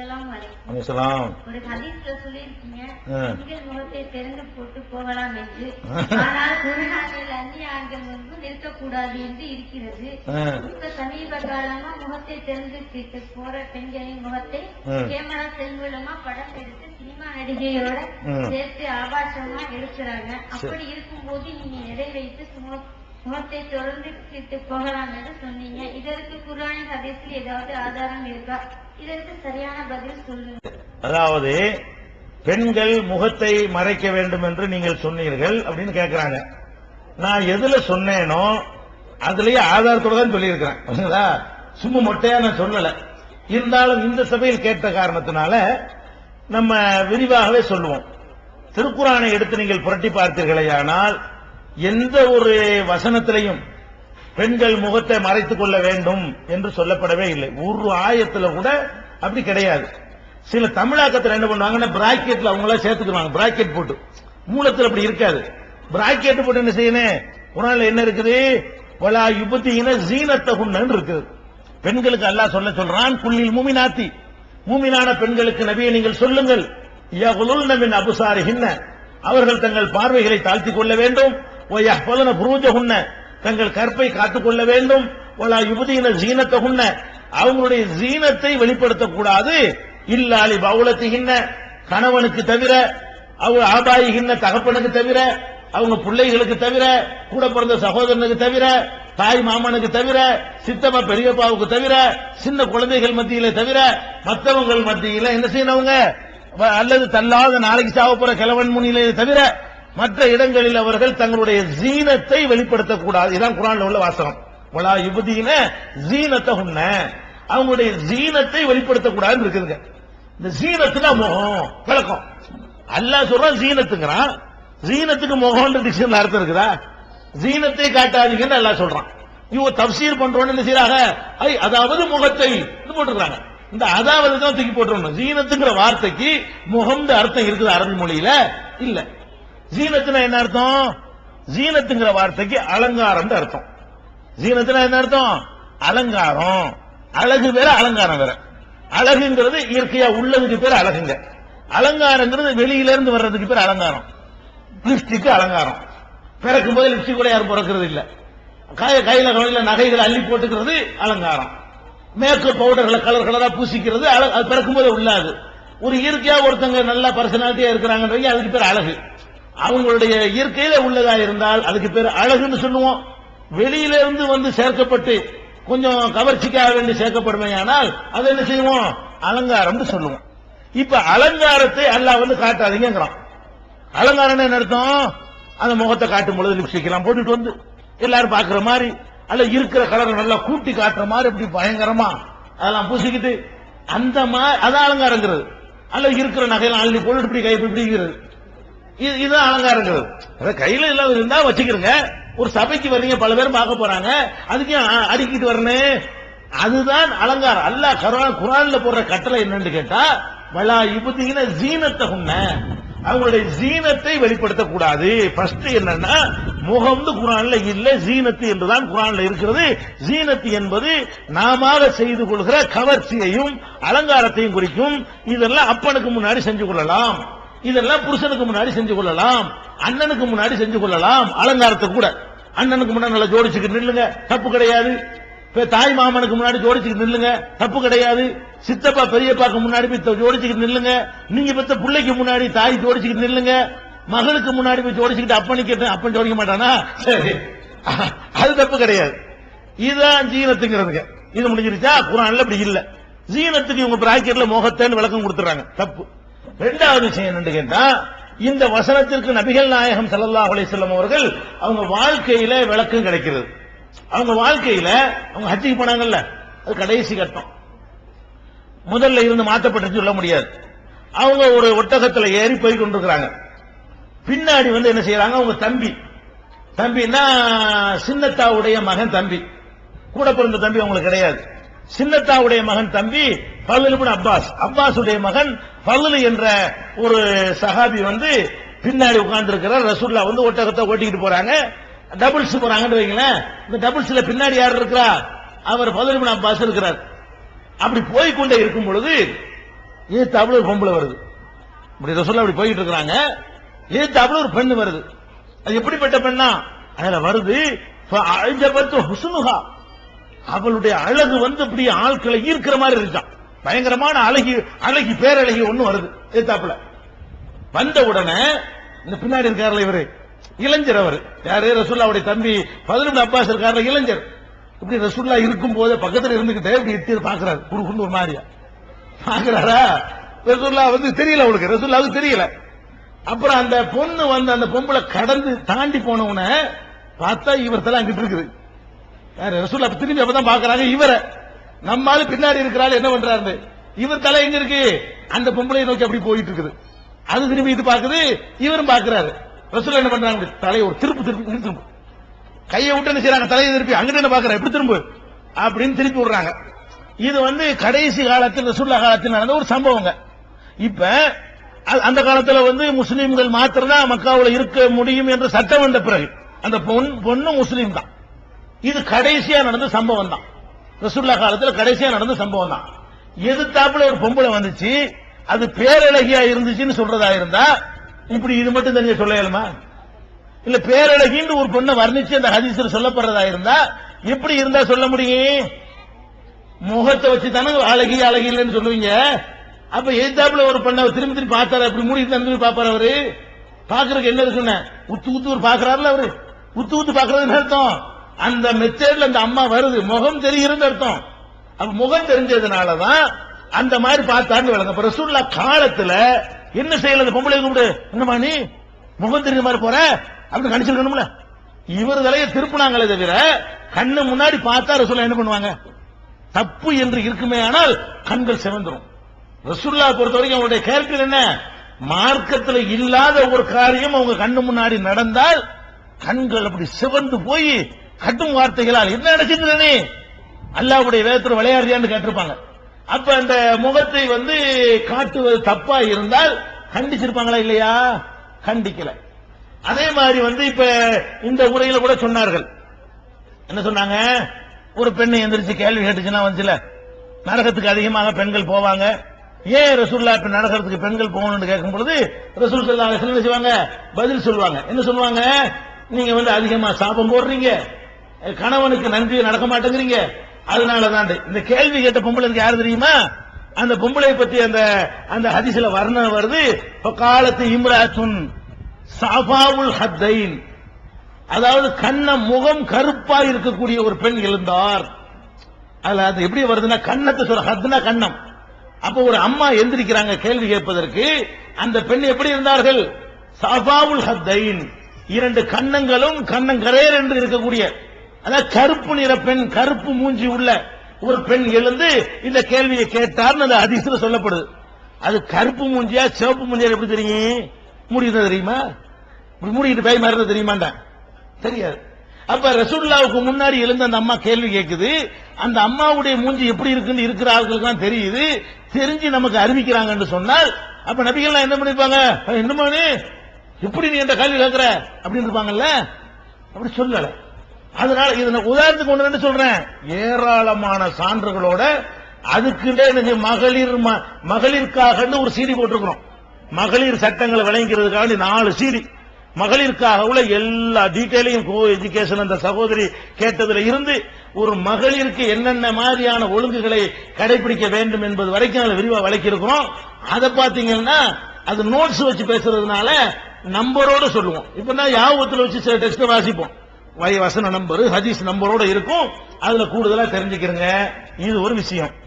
அஸ்ஸலாமு அலைக்கும் அலிஸ்லாம் ஒரு ஹதீஸ்ல சொல்லியிருக்கீங்க ஆ. பெண்கள் முகத்தை திறந்து போட்டு போகலாம் என்று ஆனால் அந்நிய ஆண்கள் முன்பு நிற்கக்கூடாது என்று இருக்கிறது ஆ. இப்ப சமீப காலமா முகத்தை திறந்துக்கிட்டு போற பெண்களின் முகத்தை. கேமரா செல்வலமா படம் எடுத்து சினிமா நடிகையோட. சேர்த்து ஆபாசமா எடுக்கிறாங்க அப்படி இருக்கும்போது நீங்க எடை வைத்து சும- முகத்தை திறந்துக்கிட்டு போகலாம் என்று சொன்னீங்க இதற்கு குரான் ஹதீஸில் ஏதாவது ஆதாரம் இருக்கா இதற்கு சரியான பதில் சொல்லுங்க அதாவது பெண்கள் முகத்தை மறைக்க வேண்டும் என்று நீங்கள் சொன்னீர்கள் அப்படின்னு கேட்கிறாங்க நான் எதுல சொன்னேனோ அதுலயே ஆதாரத்தோட தான் சொல்லியிருக்கிறேன். சும்மா மொட்டையா நான் சொல்லல. இருந்தாலும் இந்த சபையில் கேட்ட காரணத்தினால நம்ம விரிவாகவே சொல்லுவோம். திருக்குறானை எடுத்து நீங்கள் புரட்டி பார்த்தீர்களேயானால் எந்த ஒரு வசனத்திலையும் பெண்கள் முகத்தை மறைத்துக் கொள்ள வேண்டும் என்று சொல்லப்படவே இல்லை. ஒரு ஆயத்துல கூட அப்படி கிடையாது. சில தமிழாக்கத்தில் என்ன பண்ணுவாங்கன்னா பிராக்கெட்ல அவங்கள சேர்த்துக்குவாங்க பிராக்கெட் போட்டு. மூலத்தில் அப்படி இருக்காது. பிராக்கெட் போட்டு என்ன செய்யணும்? குரான்ல என்ன இருக்குது? வலா யுபத்தின ஜீனத்தகுன்னு இருக்குது. பெண்களுக்கு அல்லாஹ் சொல்ல சொல்றான் புள்ளில் மூமினாத்தி. மூமினான பெண்களுக்கு நபியை நீங்கள் சொல்லுங்கள். யகுலுல்ன மின் அபுசாரிஹின்ன. அவர்கள் தங்கள் பார்வைகளை தாழ்த்திக் கொள்ள வேண்டும். ஒய்யஹ்பதுன புரூஜகுன்ன தங்கள் கற்பை காத்துக் கொள்ள வேண்டும். ஒலா யுபதியின ஜீனத்தகுன்ன அவங்களுடைய ஜீனத்தை வெளிப்படுத்தக்கூடாது இல்லாலி பவுலத்திகின்ன கணவனுக்கு தவிர அவங்க ஆபாயிகின்ன தகப்பனுக்கு தவிர அவங்க பிள்ளைகளுக்கு தவிர கூட பிறந்த சகோதரனுக்கு தவிர தாய் மாமனுக்கு தவிர சித்தம்மா பெரியப்பாவுக்கு தவிர சின்ன குழந்தைகள் மத்தியில தவிர மற்றவங்கள் மத்தியில என்ன செய்யணவங்க அல்லது தள்ளாத நாளைக்கு சாவ போற கிழவன் முனியிலே தவிர மற்ற இடங்களில் அவர்கள் தங்களுடைய ஜீனத்தை வெளிப்படுத்தக்கூடாது. இதான் குரான் உள்ள வாசகம். வலா யுபதியின ஜீனத்தை உண்ண அவங்களுடைய ஜீனத்தை வெளிப்படுத்தக்கூடாதுன்னு இருக்குதுங்க. இந்த ஜீனத்துனா முகம் விளக்கம். அல்லா சொல்றான் ஜீனத்துங்கிறான். ஜீனத்துக்கு முகம்ன்ற டிக்ஷன் அர்த்தம் இருக்குதா? ஜீனத்தை காட்டாதீங்கன்னு அல்லா சொல்றான். இவங்க தப்சீர் பண்றோம்னு என்ன செய்யறாங்க ஐ அதாவது முகத்தை போட்டுருக்காங்க இந்த அதாவது தான் தூக்கி போட்டுருணும் ஜீனத்துங்கிற வார்த்தைக்கு முகம்ன்ற அர்த்தம் இருக்குது அரபி மொழியில. இல்ல. ஜீனத்துனா என்ன அர்த்தம்? ஜீனத்துங்கிற வார்த்தைக்கு அலங்காரம் அர்த்தம். ஜீனத்துனா என்ன அர்த்தம்? அலங்காரம். அழகு வேற அலங்காரம் வேற. அழகுங்கிறது இயற்கையா உள்ளதுக்கு பேர் அழகுங்க. அலங்காரங்கிறது வெளியில இருந்து வர்றதுக்கு பேர் அலங்காரம். லிப்ஸ்டிக் அலங்காரம். பிறக்கும் போது லிப்ஸ்டிக் கூட யாரும் பிறக்கிறது இல்ல. கைய கையில கையில நகைகளை அள்ளி போட்டுக்கிறது அலங்காரம். மேக்கப் பவுடர்களை கலர் கலரா பூசிக்கிறது அது பிறக்கும் போது உள்ளாது. ஒரு இயற்கையா ஒருத்தங்க நல்லா பர்சனாலிட்டியா இருக்கிறாங்கன்றது அதுக்கு பேர் அழகு. அவங்களுடைய இயற்கையில உள்ளதா இருந்தால் அதுக்கு பேர் அழகுன்னு சொல்லுவோம். வெளியில இருந்து வந்து சேர்க்கப்பட்டு கொஞ்சம் கவர்ச்சிக்காக வேண்டி சேர்க்கப்படுமே ஆனால் அதை என்ன செய்வோம்? அலங்காரம்னு சொல்லுவோம். இப்ப அலங்காரத்தை அல்லாஹ் வந்து காட்டாதீங்கிறான் அலங்காரம் என்ன அர்த்தம்? அந்த முகத்தை காட்டும் பொழுது லிப்ஸ்டிக் எல்லாம் போட்டுட்டு வந்து எல்லாரும் பாக்குற மாதிரி அல்ல இருக்கிற கலர் நல்லா கூட்டி காட்டுற மாதிரி இப்படி பயங்கரமா அதெல்லாம் பூசிக்கிட்டு அந்த மாதிரி அதான் அலங்காரங்கிறது. அல்ல இருக்கிற நகையெல்லாம் அள்ளி போட்டு இப்படி கை இப்படி இதுதான் அலங்காரங்கள். அத கையில இல்லாத இருந்தா வச்சுக்கிறங்க ஒரு சபைக்கு வர்றீங்க பல பேரும் பார்க்க போறாங்க. அதுக்கு ஏன் அடிக்கிட்டு வரணும் அதுதான் அலங்காரம். அல்லாஹ் குரான் குரான்ல போடுற கட்டளை என்னன்னு கேட்டா வலா இபுத்தின ஜீனத்தை உண்ண அவங்களுடைய ஜீனத்தை வெளிப்படுத்தக்கூடாது. ஃபர்ஸ்ட் என்னன்னா முகம்னு குரான்ல இல்ல ஜீனத்து என்றுதான் குரான்ல இருக்கிறது. ஜீனத்து என்பது நாம செய்து கொள்கிற கவர்ச்சியையும் அலங்காரத்தையும் குறிக்கும். இதெல்லாம் அப்பனுக்கு முன்னாடி செஞ்சு கொள்ளலாம். இதெல்லாம் புருஷனுக்கு முன்னாடி செஞ்சு கொள்ளலாம் அண்ணனுக்கு முன்னாடி செஞ்சு கொள்ளலாம் அலங்காரத்தை கூட. அண்ணனுக்கு முன்னாடி நல்லா ஜோடிச்சுக்கிட்டு நில்லுங்க தப்பு கிடையாது. தாய் மாமனுக்கு முன்னாடி ஜோடிச்சுக்கிட்டு நில்லுங்க தப்பு கிடையாது. சித்தப்பா பெரியப்பாக்கு முன்னாடி போய் ஜோடிச்சுக்கிட்டு நில்லுங்க. நீங்க பெத்த பிள்ளைக்கு முன்னாடி தாய் ஜோடிச்சுக்கிட்டு நில்லுங்க. மகளுக்கு முன்னாடி போய் ஜோடிச்சுக்கிட்டு அப்பனுக்கு கேட்டு அப்பன் ஜோடிக்க மாட்டானா? சரி. அது தப்பு கிடையாது. இதுதான் ஜீனத்துங்கிறதுங்க. இது முடிஞ்சிருச்சா? குரான்ல அப்படி இல்ல. ஜீனத்துக்கு இவங்க பிராக்கெட்ல மோகத்தேன்னு விளக்கம் கொடுத்துறாங்க. தப்பு. ரெண்டாவது விஷயம் என்று கேட்டா இந்த வசனத்திற்கு நபிகள் நாயகம் ஸல்லல்லாஹு அலைஹி அவர்கள் அவங்க வாழ்க்கையில விளக்கம் கிடைக்கிறது. அவங்க வாழ்க்கையில அவங்க ஹஜ்ஜுக்கு போனாங்கல்ல அது கடைசி கட்டம். முதல்ல இருந்து மாற்றப்பட்டு சொல்ல முடியாது. அவங்க ஒரு ஒட்டகத்துல ஏறி போய் கொண்டிருக்கிறாங்க. பின்னாடி வந்து என்ன செய்யறாங்க? அவங்க தம்பி. தம்பின்னா சின்னத்தாவுடைய மகன் தம்பி. கூட பிறந்த தம்பி அவங்களுக்கு கிடையாது. சின்னத்தாவுடைய மகன் தம்பி பல்லுபின் அப்பாஸ். அப்பாஸுடைய மகன் பல்லு என்ற ஒரு சஹாபி வந்து பின்னாடி உட்கார்ந்து இருக்கிறார் ரசூல்லா வந்து ஒட்டகத்தை ஓட்டிக்கிட்டு போறாங்க. டபுள்ஸ் போறாங்கன்னு வைங்களேன். இந்த டபுள்ஸ்ல பின்னாடி யார் இருக்கிறா? அவர் பல்லுபின் அப்பாஸ் இருக்கிறார். அப்படி போய் கொண்டே இருக்கும் பொழுது ஏத்தாப்புல ஒரு பொம்பளை வருது. இப்படி ரசூல்லா அப்படி போயிட்டு இருக்கிறாங்க. ஏத்தாப்புல ஒரு பெண்ணு வருது. அது எப்படிப்பட்ட பெண்ணா? அதுல வருது அழிஞ்சபத்து ஹுசுனுகா அவளுடைய அழகு வந்து இப்படி ஆட்களை ஈர்க்கிற மாதிரி இருக்கான். பயங்கரமான அழகி அழகி பேரழகி ஒண்ணு வருது. ஏத்தாப்புல வந்த உடனே இந்த பின்னாடி இருக்காருல இவரு? இளைஞர் அவர். யாரு? ரசுல்லாவுடைய தம்பி பதினெண்டு அப்பாஸ் இருக்காருல இளைஞர். இப்படி ரசுல்லா இருக்கும் போது பக்கத்துல இருந்துகிட்டே இப்படி எட்டி பாக்குறாரு. குறுகுண்டு ஒரு மாதிரியா. பாக்குறாரா? ரசுல்லா வந்து தெரியல அவளுக்கு. ரசுல்லாவுக்கு தெரியல. அப்புறம் அந்த பொண்ணு வந்து அந்த பொம்பளை கடந்து தாண்டி போன உடனே பார்த்தா இவர் தலை அங்கிட்டு இருக்குது. யாரு? திரும்பி அப்பதான் பாக்குறாங்க இவரை. நம்மால பின்னாடி இருக்கிறாள் என்ன பண்றாரு? இவர் தலை எங்க இருக்கு? அந்த பொம்பளை நோக்கி அப்படி போயிட்டு இருக்குது. அது திரும்பி இது பாக்குது இவரும் பாக்குறாரு ரசூல் என்ன பண்றாங்க? தலையை ஒரு திருப்பு திருப்பி திரும்பு. கையை விட்டு என்ன செய்யறாங்க தலையை திருப்பி அங்கிட்டு என்ன பாக்குற எப்படி திரும்பு? அப்படின்னு திருப்பி விடுறாங்க. இது வந்து கடைசி காலத்தில் ரசூல்லா காலத்தில் நடந்த ஒரு சம்பவங்க. இப்ப அந்த காலத்துல வந்து முஸ்லீம்கள் மாத்திரம்தான் மக்காவில் இருக்க முடியும் என்று சட்டம் வந்த பிறகு அந்த பொன் பொண்ணு முஸ்லீம் தான் இது கடைசியா நடந்த சம்பவம் தான் ரசூல்லா காலத்துல கடைசியா நடந்த சம்பவம் தான். எதிர்த்தாப்புல ஒரு பொம்பளை வந்துச்சு. அது பேரழகியா இருந்துச்சுன்னு சொல்றதா இருந்தா இப்படி இது மட்டும் தெரிஞ்ச சொல்ல இல்ல பேரழகின்னு ஒரு பொண்ணை வர்ணிச்சு அந்த ஹதீசர் சொல்லப்படுறதா இருந்தா எப்படி இருந்தா சொல்ல முடியும்? முகத்தை வச்சு தானே அழகி அழகி இல்லைன்னு சொல்லுவீங்க. அப்ப எதிர்த்தாப்புல ஒரு பொண்ணை திரும்பி திரும்பி பார்த்தாரு? அப்படி மூடி திரும்பி பாப்பாரு அவரு? பாக்குறதுக்கு என்ன இருக்குன்னு? உத்து உத்து ஒரு பாக்குறாருல அவரு. உத்து உத்து பாக்குறதுன்னு அர்த்தம். அந்த மெத்தேட்ல அந்த அம்மா வருது. முகம் தெரிகிறது அர்த்தம். அப்ப முகம் தெரிஞ்சதுனாலதான் அந்த மாதிரி பார்த்தான்னு விளங்க. அப்ப ரசூல்லா காலத்துல என்ன செய்யல அந்த பொம்பளை கூப்பிடு. என்னமா நீ? முகம் தெரிஞ்ச மாதிரி போற? அப்படின்னு கணிச்சிருக்கணும்ல. இவர் தலையை திருப்பினாங்களே தவிர கண்ணு முன்னாடி பார்த்தா ரசூல்லா என்ன பண்ணுவாங்க? தப்பு என்று இருக்குமே ஆனால் கண்கள் சிவந்துரும். ரசுல்லா பொறுத்த வரைக்கும் அவருடைய கேரக்டர் என்ன? மார்க்கத்தில் இல்லாத ஒரு காரியம் அவங்க கண்ணு முன்னாடி நடந்தால் கண்கள் அப்படி சிவந்து போய் கட்டும் வார்த்தைகளால் என்ன நடக்குது அல்லாவுடைய வேதத்தில் விளையாடுறியான்னு கேட்டிருப்பாங்க. அப்ப அந்த முகத்தை வந்து காட்டுவது தப்பா இருந்தால் கண்டிச்சிருப்பாங்களா இல்லையா? கண்டிக்கல. அதே மாதிரி வந்து இப்ப இந்த உரையில கூட சொன்னார்கள். என்ன சொன்னாங்க? ஒரு பெண்ணை எந்திரிச்சு கேள்வி கேட்டுச்சுன்னா வந்துச்சுல நரகத்துக்கு அதிகமாக பெண்கள் போவாங்க. ஏன் ரசூல்லா இப்ப நரகத்துக்கு பெண்கள் போகணும்னு கேட்கும் பொழுது ரசூல் சல்லா என்ன செய்வாங்க? பதில் சொல்லுவாங்க. என்ன சொல்லுவாங்க? நீங்க வந்து அதிகமா சாபம் போடுறீங்க. கணவனுக்கு நன்றி நடக்க மாட்டேங்கிறீங்க. அதனாலதான் இந்த கேள்வி கேட்ட பொம்பளைக்கு யாரு தெரியுமா? அந்த பொம்பளை பத்தி அந்த அந்த ஹதிசில வர்ணனை வருது. காலத்து இம்ராசுன் சாபாவுல் ஹத்தைன். அதாவது கண்ண முகம் கருப்பா இருக்கக்கூடிய ஒரு பெண் எழுந்தார். அதுல அது எப்படி வருதுன்னா கண்ணத்தை சொல்ற ஹத்னா கண்ணம். அப்ப ஒரு அம்மா எந்திரிக்கிறாங்க கேள்வி கேட்பதற்கு. அந்த பெண் எப்படி இருந்தார்கள்? சபாவுல் ஹத்தைன். இரண்டு கண்ணங்களும் கண்ணங்கரேர் என்று இருக்கக்கூடிய அதாவது கருப்பு நிற பெண் கருப்பு மூஞ்சி உள்ள ஒரு பெண் எழுந்து இந்த கேள்வியை கேட்டார்னு அந்த அதிசயம் சொல்லப்படுது. அது கருப்பு மூஞ்சியா சிவப்பு மூஞ்சியா எப்படி தெரியும்? முடியுது தெரியுமா? மூடிட்டு பேய் மாதிரி இருந்தா தெரியுமாண்டா தெரியாது. அப்ப ரசூல்லாவுக்கு முன்னாடி எழுந்து அந்த அம்மா கேள்வி கேட்குது அந்த அம்மாவுடைய மூஞ்சி எப்படி இருக்குன்னு இருக்கிற ஆளுகளுக்கு தான் தெரியுது. தெரிஞ்சு நமக்கு அறிவிக்கிறாங்கன்னு சொன்னால் அப்ப நபிகள்லாம் என்ன பண்ணிருப்பாங்க? "அஹ், என்னம்மா எப்படி நீ என்ற கேள்வி கேட்கிற அப்படின்னு இருப்பாங்கல்ல? அப்படி சொல்லலை. அதனால இது நான் உதாரணத்துக்கு ஒன்று ரெண்டு சொல்றேன். ஏராளமான சான்றுகளோட அதுக்குண்டே எனக்கு மகளிர் ம- மகளிருக்காகன்னு ஒரு சீடி போட்டிருக்கிறோம். மகளிர் சட்டங்களை விளங்கிறதுக்காக நாலு சீடி. மகளிருக்காக உள்ள எல்லா டீட்டெயிலையும் கோ எஜுகேஷன் அந்த சகோதரி கேட்டதுல இருந்து ஒரு மகளிருக்கு என்னென்ன மாதிரியான ஒழுங்குகளை கடைபிடிக்க வேண்டும் என்பது வரைக்கும் அதுல விரிவாக விளக்கியிருக்கிறோம். அதை பார்த்தீங்கன்னா அது நோட்ஸ் வச்சு பேசுறதுனால நம்பரோட சொல்லுவோம். இப்ப நான் யாபத்தில் வச்சு சில டெஸ்ட் வாசிப்போம். வசன நம்பர் ஹதீஸ் நம்பரோட இருக்கும். அதுல கூடுதலா தெரிஞ்சுக்கிறங்க. இது ஒரு விஷயம்.